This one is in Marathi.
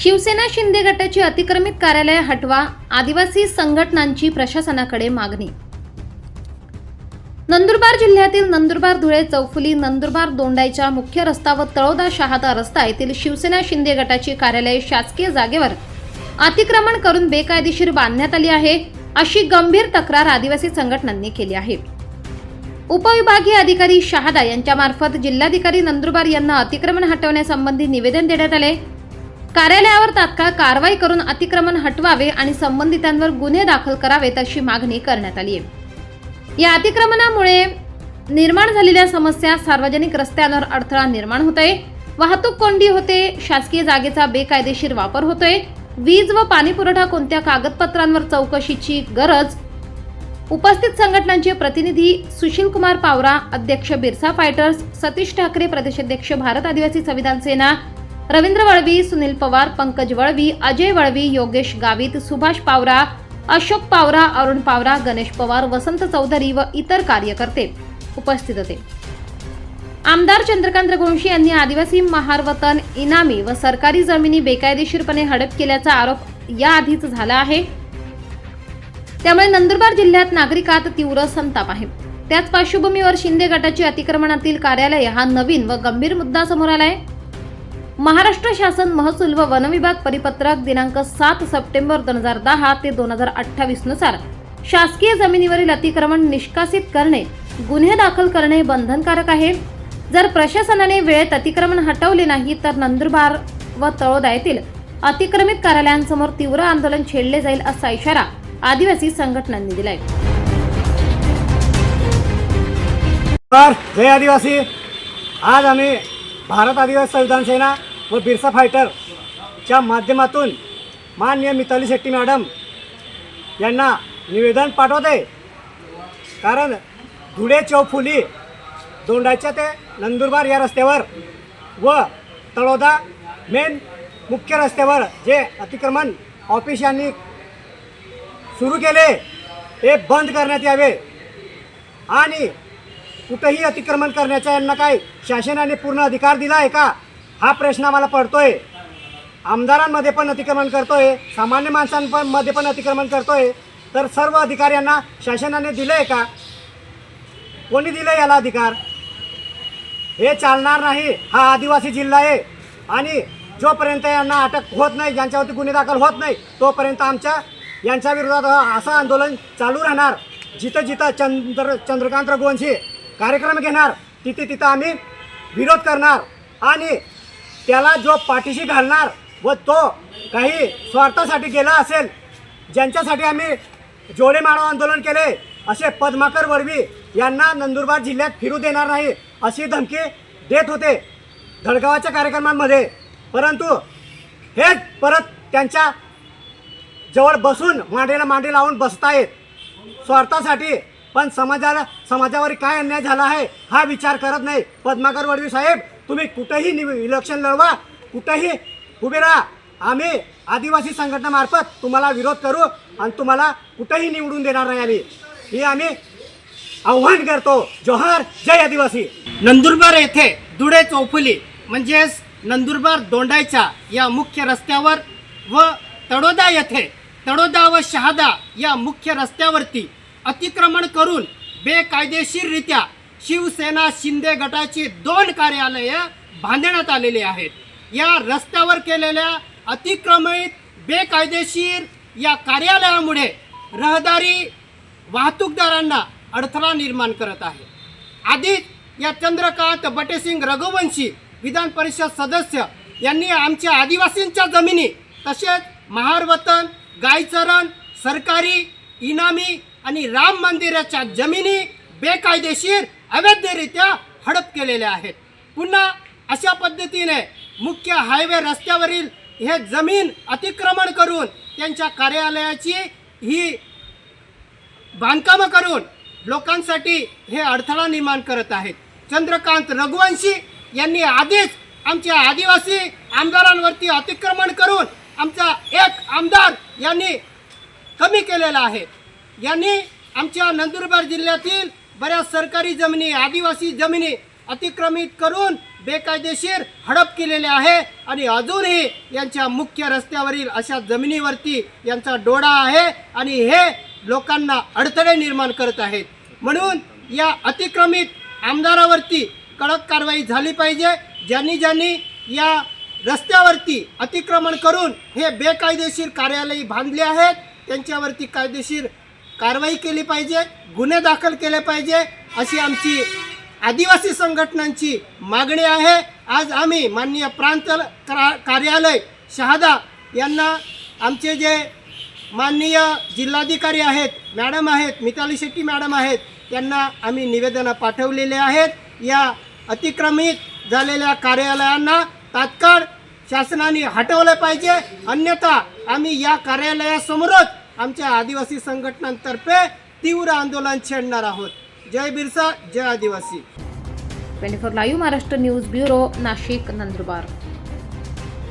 शिवसेना शिंदे गटाची अतिक्रमित कार्यालय हटवा आदिवासी संघटनांची प्रशासनाकडे मागणी. नंदुरबार जिल्ह्यातील नंदुरबार धुळे चौफुली नंदुरबार दोंडाईच्या मुख्य रस्ता व तळोदा शहादा रस्ता येथील शिवसेना शिंदे गटाची कार्यालय शासकीय जागेवर अतिक्रमण करून बेकायदेशीर बांधण्यात आली आहे अशी गंभीर तक्रार आदिवासी संघटनांनी केली आहे. उपविभागीय अधिकारी शहादा यांच्यामार्फत जिल्हाधिकारी नंदुरबार यांना अतिक्रमण हटवण्यासंबंधी निवेदन देण्यात आले. कार्यालयावर तात्काळ कारवाई करून अतिक्रमण हटवावे आणि संबंधितांवर गुन्हे दाखल करावेत अशी मागणी करण्यात आली आहे. या अतिक्रमणामुळे निर्माण झालेल्या समस्या सार्वजनिक रस्त्यांवर अडथळा निर्माण होतोय. वाहतूक कोंडी होते शासकीय जागेचा बेकायदेशीर वापर होतोय. वीज व पाणी पुरवठा कोणत्या कागदपत्रांवर चौकशीची गरज? उपस्थित संघटनांचे प्रतिनिधी सुशील कुमार पावरा अध्यक्ष बिरसा फायटर्स सतीश ठाकरे प्रदेशाध्यक्ष भारत आदिवासी संविधान सेना रवींद्र वळवी सुनील पवार पंकज वळवी अजय वळवी योगेश गावित सुभाष पावरा अशोक पावरा अरुण पावरा गणेश पवार वसंत चौधरी व इतर कार्यकर्ते उपस्थित होते. आमदार चंद्रकांत रघुवंशी यांनी आदिवासी महारवतन इनामी व सरकारी जमिनी बेकायदेशीरपणे हडप केल्याचा आरोप याआधीच झाला आहे. त्यामुळे नंदुरबार जिल्ह्यात नागरिकात तीव्र संताप आहे. त्याच पार्श्वभूमीवर शिंदे गटाची अतिक्रमणातील कार्यालय हा नवीन व गंभीर मुद्दा समोर आलाय. महाराष्ट्र शासन महसूल व वन विभाग परिपत्रक दिनांक सात सप्टेंबर दोन हजार दहा ते दोन हजार अठ्ठावीसनुसार शासकीय जमिनीवरील अतिक्रमण निष्कासित करणे गुन्हे दाखल करणे बंधनकारक आहे. जर प्रशासनाने वेळेत अतिक्रमण हटवले नाही तर नंदुरबार व तळोदा येथील अतिक्रमित कार्यालयांसमोर तीव्र आंदोलन छेडले जाईल असा इशारा आदिवासी संघटनांनी दिलाय. जय आदिवासी. आज आम्ही भारत आदिवासी संविधान सेना व बिरसा फायटरच्या माध्यमातून माननीय मिताली शेट्टी मॅडम यांना निवेदन पाठवते. कारण धुळे चौफुली दोंडाच्या ते नंदुरबार या रस्त्यावर व तळोदा मेन मुख्य रस्त्यावर जे अतिक्रमण ऑफिस यांनी सुरू केले हे बंद करण्यात यावे. आणि कुठंही अतिक्रमण करण्याचा यांना काय शासनाने पूर्ण अधिकार दिला आहे का? हा प्रश्न आम्हाला पडतोय. आमदारांमध्ये पण अतिक्रमण करतोय. सामान्य माणसांमध्ये पण अतिक्रमण करतोय. तर सर्व अधिकाऱ्यांना शासनाने दिलं आहे का? कोणी दिलं याला अधिकार? हे चालणार नाही. हा आदिवासी जिल्हा आहे. आणि जोपर्यंत यांना अटक होत नाही ज्यांच्यावरती गुन्हे दाखल होत नाही तोपर्यंत आमच्या यांच्या विरोधात असं आंदोलन चालू राहणार. जिथं जिथं चंद्र चंद्रकांत रघुवंशी कार्यक्रम घेणार तिथे तिथं आम्ही विरोध करणार. आणि त्याला जो पाठीशी घालणार व तो काही स्वार्थासाठी गेला असेल ज्यांच्यासाठी आम्ही जोडे मानव आंदोलन केले असे पद्माकर वडवी यांना नंदुरबार जिल्ह्यात फिरू देणार नाही अशी धमकी देत होते धडगावाच्या कार्यक्रमांमध्ये. परंतु हेच परत त्यांच्या जवळ बसून मांडीला मांडी लावून बसतायत. स्वार्थासाठी पण समाजाला समाजावर काय अन्याय झाला आहे हा विचार करत नाही पद्माकर वडवी साहेब. तुम्ही कुठेही निव इलेक्शन लढवा कुठेही उभे राहा. आम्ही आदिवासी संघटनेमार्फत तुम्हाला विरोध करू आणि तुम्हाला कुठेही निवडून देणार नाही आम्ही. हे आम्ही आव्हान करतो. जोहार. जय आदिवासी. नंदुरबार येथे दुडे चौफुली म्हणजेच नंदुरबार दोंडायच्या या मुख्य रस्त्यावर व तडोदा येथे तडोदा व शहादा या मुख्य रस्त्यावरती अतिक्रमण करून बेकायदेशीररित्या शिवसेना शिंदे गटाची दोन कार्यालये बांधण्यात आलेली आहेत. या रस्त्यावर केलेल्या अतिक्रमित बेकायदेशीर या कार्यालयामुळे रहदारी वाहतूकदारांना अडथळा निर्माण करत आहे. आधीच या चंद्रकांत बटेसिंग रघुवंशी विधान परिषद सदस्य यांनी आमच्या आदिवासींच्या जमिनी तसेच महारवतन गायचरण सरकारी इनामी आणि राम मंदिराच्या जमिनी बेकायदेशीर अवैधरित्या हडप केलेल्या आहेत. पुन्हा अशा पद्धतीने मुख्य हायवे रस्त्यावरील हे जमीन अतिक्रमण करून त्यांच्या कार्यालयाची ही बांधकामं करून लोकांसाठी हे अडथळा निर्माण करत आहेत. चंद्रकांत रघुवंशी यांनी आधीच आमच्या आदिवासी आमदारांवरती अतिक्रमण करून आमचा एक आमदार यांनी कमी केलेला आहे. यांनी आमच्या नंदुरबार जिल्ह्यातील बऱ्याच सरकारी जमिनी आदिवासी जमिनी अतिक्रमित करून बेकायदेशीर हडप केलेले आहे आणि अजूनही यांच्या मुख्य रस्त्यावरील अशा जमिनीवरती यांचा डोळा आहे आणि हे लोकांना अडथळे निर्माण करत आहेत. म्हणून या अतिक्रमित आमदारावरती कडक कारवाई झाली पाहिजे ज्यांनी ज्यांनी या रस्त्यावरती अतिक्रमण करून हे बेकायदेशीर कार्यालय बांधले आहेत त्यांच्यावरती कायदेशीर कारवाई केली पाहिजे गुन्हे दाखल केले पाहिजे अशी आमची आदिवासी संघटनांची मागणी आहे. आज आम्ही माननीय प्रांत करा- कार्यालय शहादा यांना आमचे जे माननीय जिल्हाधिकारी आहेत मॅडम आहेत मिताली शेट्टी मॅडम आहेत त्यांना आम्ही निवेदनं पाठवलेले आहेत. या अतिक्रमित झालेल्या कार्यालयांना तात्काळ शासनाने हटवलं पाहिजे. अन्यथा आम्ही या कार्यालयासमोरच आमच्या आदिवासी संघटनांतर्फे तीव्र आंदोलन छेडणार आहोत. जय बिरसा जय आदिवासी. Twenty four live Maharashtra news bureau Nashik Nandurbar.